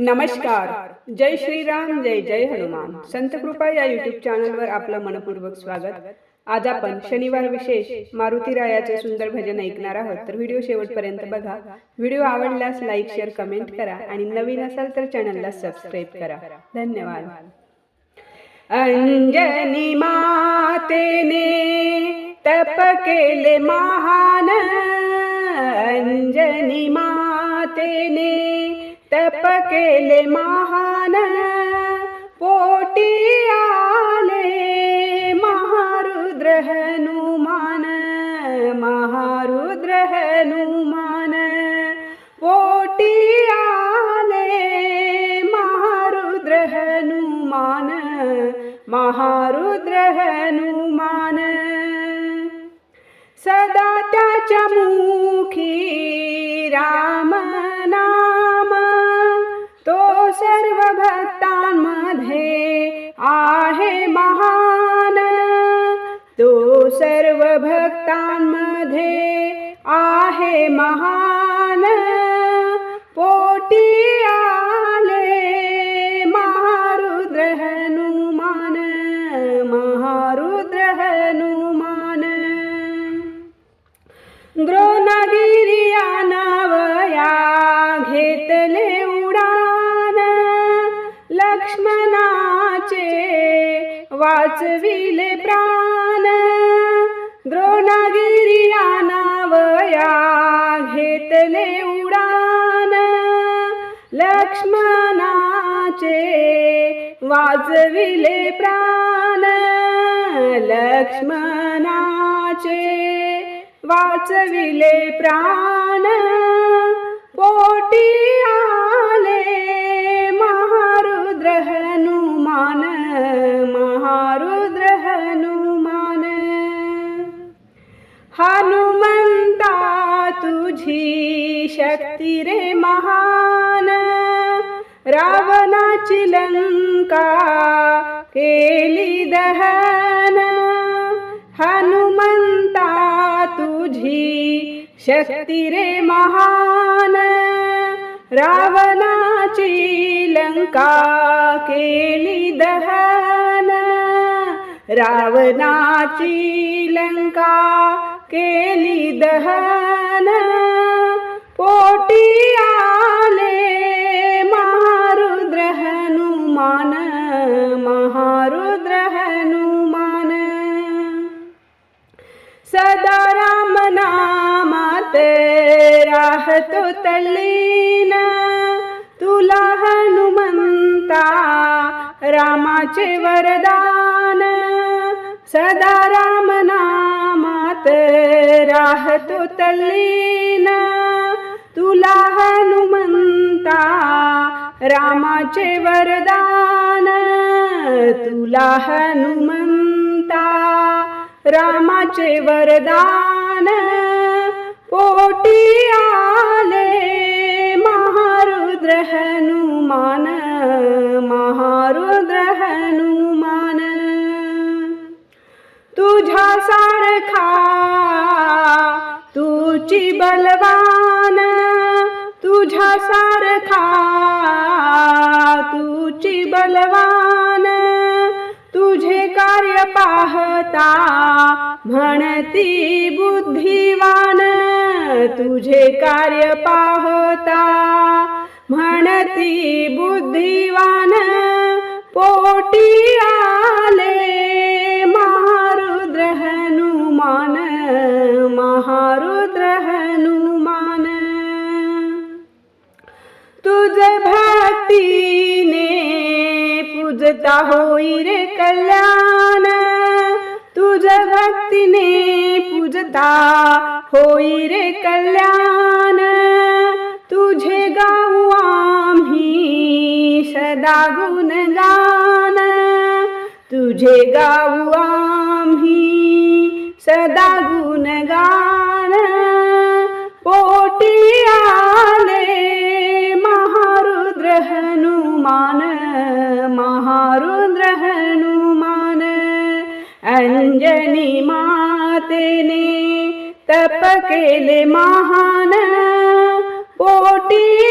नमस्कार. जय श्रीराम जय जय हनुमान. संत कृपा या युट्यूब चॅनलवर आपलं मनपूर्वक स्वागत. आज आपण शनिवार विशेष मारुती रायाचे सुंदर भजन ऐकणार आहोत. तर व्हिडिओ शेवटपर्यंत बघा. व्हिडिओ आवडल्यास लाईक शेअर कमेंट करा आणि नवीन असाल तर चॅनलला सबस्क्राईब करा. धन्यवाद. अंजनी मातेने तप केले महान. अंजनी मातेने तप केले महान पोटी आले महारुद्र हनुमान महारुद्र हनुमान पोटी आले महारुद्र हनुमान महारुद्र हनुमान सदा त्याच्या मुखी राम भक्तांमध्ये आहे महान. तो सर्व भक्तांमध्ये आहे महान. पोटी आले महारुद्र हनुमान महारुद्र हनुमान. द्रोणगिरिया नवया लक्ष्मणाचे वाचविले प्राण. द्रोणागिरी आनावया घेतले उडान. लक्ष्मणाचे वाचविले प्राण. लक्ष्मणाचे वाचविले प्राण. पोटी हनुमंता तुझी शक्ती रे महान। रावणाची लंका केली दहन। हनुमंता तुझी शक्ती रे महान। रावणाची लंका केली दहन। रावणाची लंका दहन पोटी आले महारुद्र हनुमान महारुद्र हनुमान सदा राम नामात राहतो तल्लीन तुला हनुमंता रामाचे वरदान सदा राम नामात राहतो तल्लीना तुला हनुमंता रामाचे वरदान. तुला हनुमंता रामाचे वरदान. पोटी आले तुची बलवान तुझ्या सारखा तुझी बलवान तुझे कार्य पाहता म्हणती बुद्धिवान तुझे कार्य पाहता म्हणती बुद्धिवान पोटी आले का होई रे कल्याण तुझ भक्तीने पूजता होई रे कल्याण तुझे गाऊ आम्ही सदा गुणगान तुझे गाऊ आम्ही सदा गुण गान. हनुमान अंजनी मातेने तप केले महान पोटी